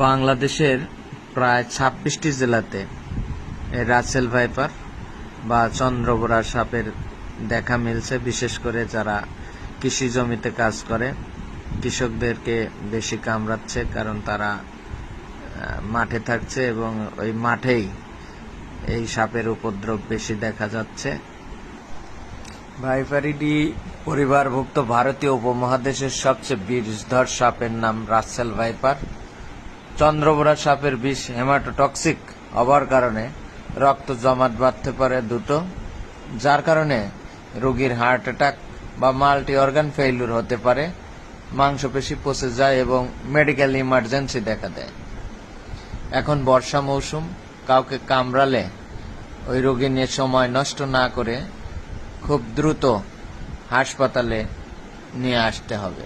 বাংলাদেশের প্রায় ছাব্বিশটি জেলাতে রাসেল ভাইপার বা চন্দ্রবোরা সাপের দেখা মিলছে, বিশেষ করে যারা কৃষি জমিতে কাজ করে। কৃষকদেরকে বেশি কামড়াচ্ছে কারণ তারা মাঠে থাকছে এবং ওই মাঠেই এই সাপের উপদ্রব বেশি দেখা যাচ্ছে। ভাইপারিডি পরিবারভুক্ত ভারতীয় উপমহাদেশের সবচেয়ে বিষধর সাপের নাম রাসেল ভাইপার। চন্দ্রবোরা সাপের বিষ হেমাটোটক্সিক হবার কারণে রক্ত জমাট বাঁধতে পারে দুটো, যার কারণে রোগীর হার্ট অ্যাটাক বা মাল্টি অর্গান ফেইলুর হতে পারে, মাংসপেশি পচে যায় এবং মেডিকেল ইমার্জেন্সি দেখা দেয়। এখন বর্ষা মৌসুম, কাউকে কামড়ালে ওই রোগী নিয়ে সময় নষ্ট না করে খুব দ্রুত হাসপাতালে নিয়ে আসতে হবে।